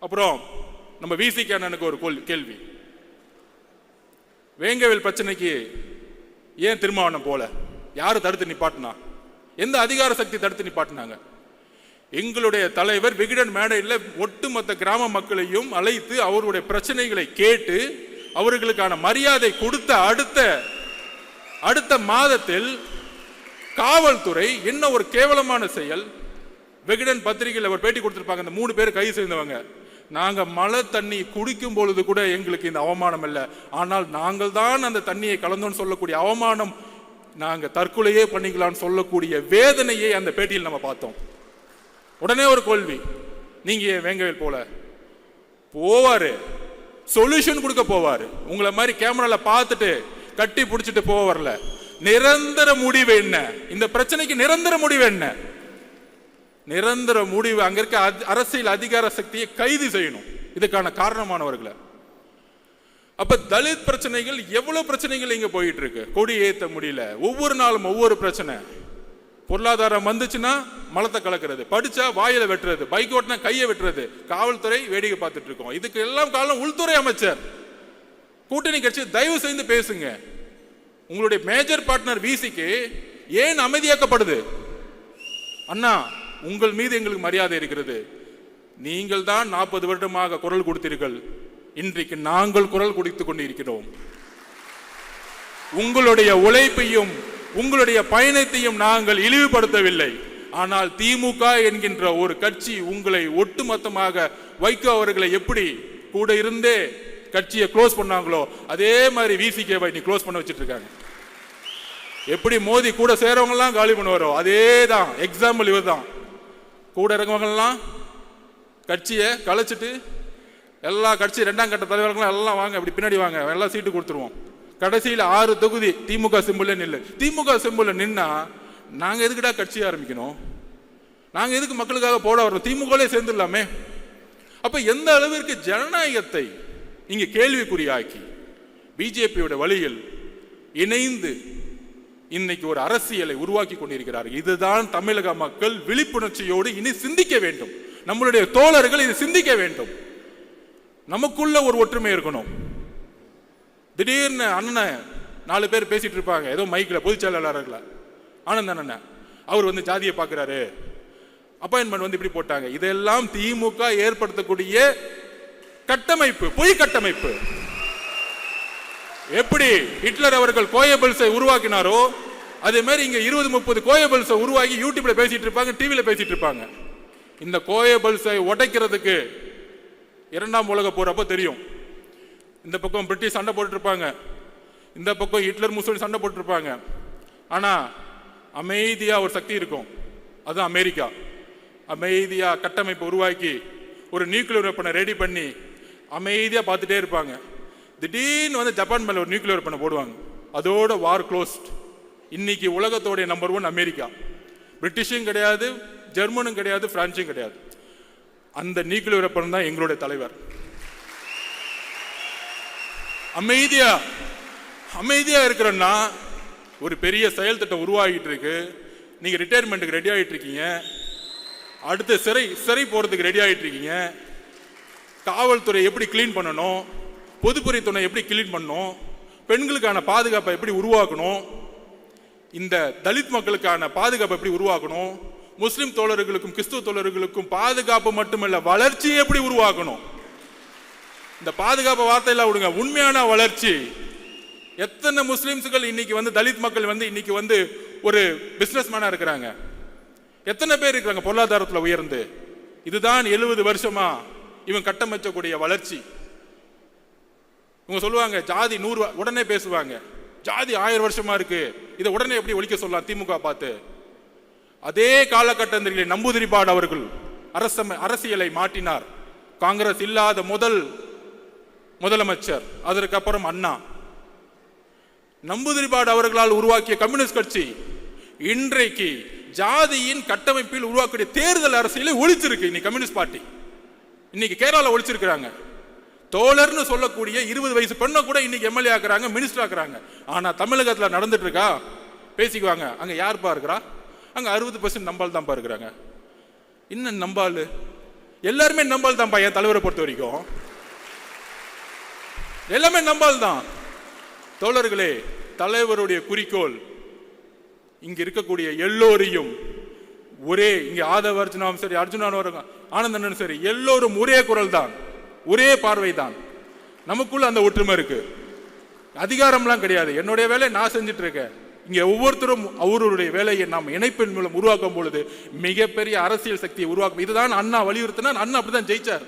அப்புறம் நம்ம விசிக்கு அண்ணனுக்கு ஒரு கொல்- கேள்வி. வேங்கவேல் பிரச்சனைக்கு ஏன் திருமாவனம் போல? யாரு தடுத்து நிப்பாட்டினா? எந்த அதிகார சக்தி தடுத்து நிப்பாட்டினாங்க? எங்களுடைய தலைவர் விகடன் மேடையில் ஒட்டுமொத்த கிராம மக்களையும் அழைத்து அவருடைய பிரச்சனைகளை கேட்டு அவர்களுக்கான மரியாதை கொடுத்த அடுத்த அடுத்த மாதத்தில் காவல்துறை என்ன ஒரு கேவலமான செயல்? விகடன் பத்திரிகையில் அவர் பேட்டி கொடுத்துருப்பாங்க. அந்த மூணு பேர் கைது சேர்ந்தவங்க நாங்கள் மழை தண்ணி குடிக்கும் பொழுது கூட எங்களுக்கு இந்த அவமானம் இல்லை. ஆனால் நாங்கள் தான் அந்த தண்ணியை கலந்தோன்னு சொல்லக்கூடிய அவமானம் நாங்கள் தற்கொலையே பண்ணிக்கலாம்னு சொல்லக்கூடிய வேதனையை அந்த பேட்டியில் நம்ம பார்த்தோம். உடனே ஒரு கேள்வி. நீங்கள் ஏன் வேங்கவேல் போல? போவார். சொல்யூஷன் கொடுக்க போவார். உங்களை மாதிரி கேமராவில் பார்த்துட்டு கட்டி பிடிச்சிட்டு போக வரல. நிரந்தர முடிவு என்ன? இந்த பிரச்சனைக்கு நிரந்தர முடிவு என்ன? நிரந்தர முடிவு அங்க இருக்க அரசியல் அதிகார சக்தியை கைது செய்யணும். இதுக்கான காரணமானவர்களை. அப்ப தலித் பிரச்சனைகள் எவ்வளவு பிரச்சனைகள் இங்க போயிட்டு இருக்கு கொடி ஏத்த முடியல. ஒவ்வொரு நாளும் ஒவ்வொரு பிரச்சனை. பொருளாதாரம் வந்துச்சுன்னா மலத்தை கலக்கிறது. படிச்சா வாயில வெட்டுறது. பைக் ஓட்டினா கையை வெட்டுறது. காவல்துறை வேடிக்கை பார்த்துட்டு இருக்கோம். இதுக்கு எல்லாம் காரணம் உள்துறை அமைச்சர். கூட்டணி கட்சி தயவு செய்து பேசுங்க. உங்களுடைய மேஜர் பார்ட்னர் விசிக்கு ஏன் அமைதியாக்கப்படுது? அண்ணா உங்கள் மீது எங்களுக்கு மரியாதை இருக்கிறது. நீங்கள் தான் நாற்பது வருடமாக குரல் கொடுத்தீர்கள். இன்றைக்கு நாங்கள் குரல் கொடுத்து கொண்டிருக்கிறோம். உங்களுடைய உழைப்பையும் உங்களுடைய பயணத்தையும் நாங்கள் இழிவுபடுத்தவில்லை. ஆனால் திமுக என்கின்ற ஒரு கட்சி உங்களை ஒட்டுமொத்தமாக வைகோ அவர்களை எப்படி கூட இருந்தே கட்சியை க்ளோஸ் பண்ணாங்களோ அதே மாதிரி விசிகேவை நீ க்ளோஸ் பண்ண வச்சிட்டு இருக்காங்க எப்படி மோதி கூட சேரவங்க காலி பண்ணுவாரோ அதே தான் எக்ஸாம்பிள் இவர் தான் கூட இருக்கவங்க கட்சியை கலைச்சிட்டு எல்லா கட்சி ரெண்டாம் கட்ட தலைவர்களும் எல்லாம் வாங்க இப்படி பின்னாடி வாங்க எல்லாம் சீட்டு கொடுத்துருவோம். கடைசியில் ஆறு தொகுதி திமுக சிம்பிள்ல நில்லு. திமுக சிம்பிள்ல நின்னா நாங்கள் எதுக்குடா கட்சி ஆரம்பிக்கணும்? நாங்கள் எதுக்கு மக்களுக்காக போட வரோம் திமுகலே சேர்ந்துடலாமே. அப்போ எந்த அளவிற்கு ஜனநாயகத்தை இங்கே கேள்விக்குறியாக்கி பிஜேபியோட வழியில் இணைந்து இன்னைக்கு ஒரு அரசியலை உருவாக்கி கொண்டிருக்கிறார் இதுதான் தமிழக மக்கள் விழிப்புணர்ச்சியோடு இனி சிந்திக்க வேண்டும். நம்மளுடைய தோழர்கள் இது சிந்திக்க வேண்டும். நமக்குள்ள ஒரு ஒற்றுமை இருக்கணும். திடீர்னு அண்ணன் நாலு பேர் பேசிட்டு இருப்பாங்க. ஏதோ மைக்கில் பொதுச் செயலாளர்கள ஆனந்த் அண்ணன். அவர் வந்து ஜாதியை பார்க்குறாரு. அப்பாயின்மெண்ட் வந்து இப்படி போட்டாங்க. இதெல்லாம் திமுக ஏற்படுத்தக்கூடிய கட்டமைப்பு பொய் கட்டமைப்பு. எப்படி ஹிட்லர் அவர்கள் கோயபிள்ஸை உருவாக்கினாரோ அதே மாதிரி இங்க இருபது முப்பது கோயபிள்ஸை உருவாக்கி யூடியூப்ல பேசிட்டு இருப்பாங்க டிவியில பேசிட்டு இருப்பாங்க. இந்த கோயபிள்ஸை உடைக்கிறதுக்கு இரண்டாம் உலக போறப்ப தெரியும். இந்த பக்கம் பிரிட்டிஷ் சண்டை போட்டுருப்பாங்க. இந்த பக்கம் ஹிட்லர் முசோலி சண்டை போட்டிருப்பாங்க. ஆனால் அமைதியாக ஒரு சக்தி இருக்கும். அதுதான் அமெரிக்கா. அமைதியாக கட்டமைப்பை உருவாக்கி ஒரு நியூக்ளியர் வெப்பனை ரெடி பண்ணி அமைதியாக பார்த்துட்டே இருப்பாங்க. திடீர்னு வந்து ஜப்பான் மேலே ஒரு நியூக்ளியர் பண்ண போடுவாங்க. அதோட வார் க்ளோஸ்ட் இன்னைக்கு உலகத்தோடைய நம்பர் ஒன் அமெரிக்கா. பிரிட்டிஷும் கிடையாது ஜெர்மனும் கிடையாது பிரான்சும் கிடையாது. அந்த நியூக்ளியர் வெப்பன் தான் எங்களுடைய தலைவர். அமைதியா அமைதியா இருக்கிறோன்னா ஒரு பெரிய செயல் திட்டம் உருவாகிட்டு இருக்கு. நீங்க ரிட்டையர்மெண்ட்டுக்கு ரெடி ஆகிட்டு இருக்கீங்க. அடுத்து சிறை சிறை போறதுக்கு ரெடி ஆகிட்டு இருக்கீங்க. காவல்துறை எப்படி க்ளீன் பண்ணணும்? பொதுப்பணித்துறை எப்படி கிளீன் பண்ணணும் பெண்களுக்கான பாதுகாப்பை எப்படி உருவாக்கணும்? இந்த தலித் மக்களுக்கான பாதுகாப்பை எப்படி உருவாக்கணும்? முஸ்லிம் தோழர்களுக்கும் கிறிஸ்துவ தோழர்களுக்கும் பாதுகாப்பு மட்டுமல்ல வளர்ச்சியை எப்படி உருவாக்கணும்? இந்த பாதுகாப்பு வார்த்தையெல்லாம் விடுங்க உண்மையான வளர்ச்சி. எத்தனை முஸ்லிம்ஸ்கள் இன்னைக்கு வந்து தலித் மக்கள் வந்து இன்னைக்கு வந்து ஒரு பிஸ்னஸ் மேனாக இருக்கிறாங்க. எத்தனை பேர் இருக்கிறாங்க பொருளாதாரத்தில் உயர்ந்து. இதுதான் எழுபது வருஷமா இவன் கட்டமைச்சக்கூடிய வளர்ச்சி. இவங்க சொல்லுவாங்க ஜாதி நூறு உடனே பேசுவாங்க. ஜாதி ஆயிரம் வருஷமா இருக்கு. இதை உடனே எப்படி ஒழிக்க சொல்லலாம்? திமுக பார்த்து. அதே காலகட்டத்தில் நம்பூதிரிபாடு அவர்கள் அரச அரசியலை மாட்டினார் காங்கிரஸ் இல்லாத முதல் முதலமைச்சர் அதற்கப்புறம் அண்ணா. நம்பூதிரிபாடு அவர்களால் உருவாக்கிய கம்யூனிஸ்ட் கட்சி இன்றைக்கு ஜாதியின் கட்டமைப்பில் உருவாக்கிய தேர்தல் அரசியலை ஒழிச்சிருக்கு. இன்னைக்கு கம்யூனிஸ்ட் பார்ட்டி. இன்னைக்கு கேரளாவில் ஒழிச்சிருக்கிறாங்க. தோழர்னு சொல்லக்கூடிய இருபது வயசு பெண்ணை கூட இன்னைக்கு எம்எல்ஏ ஆக்குறாங்க மினிஸ்டர் ஆக்குறாங்க. ஆனா தமிழகத்துல நடந்துட்டு இருக்கா பேசிக்குவாங்க. அங்க யார் இருக்கிறா? அங்க அறுபது பர்சன்ட் நம்பால் தான்ப்பா இருக்கிறாங்க. இன்னும் நம்பால் எல்லாருமே நம்பால் தான்ப்பா என் தலைவரை பொறுத்த வரைக்கும். எல்லாமே நம்பால் தான். தோழர்களே தலைவருடைய குறிக்கோள் இங்க இருக்கக்கூடிய எல்லோரையும் ஒரே இங்க ஆதவ அர்ஜுனாவும் சரி அர்ஜுனானும் ஆனந்தனும் சரி எல்லோரும் ஒரே குரல் தான். ஒரே பார்வை தான் நமக்குள்ள அந்த ஒற்றுமை இருக்கு. அதிகாரம்லாம் கிடையாது. என்னுடைய வேலையை நான் செஞ்சுட்டு இருக்கேன் இங்க ஒவ்வொருத்தரும் அவருடைய வேலையை நாம் இணைப்பின் மூலம் உருவாக்கும் பொழுது மிகப்பெரிய அரசியல் சக்தியை உருவாக்கும். இதுதான் அண்ணா வலியுறுத்தினா அண்ணா அப்படிதான் ஜெயிச்சார்.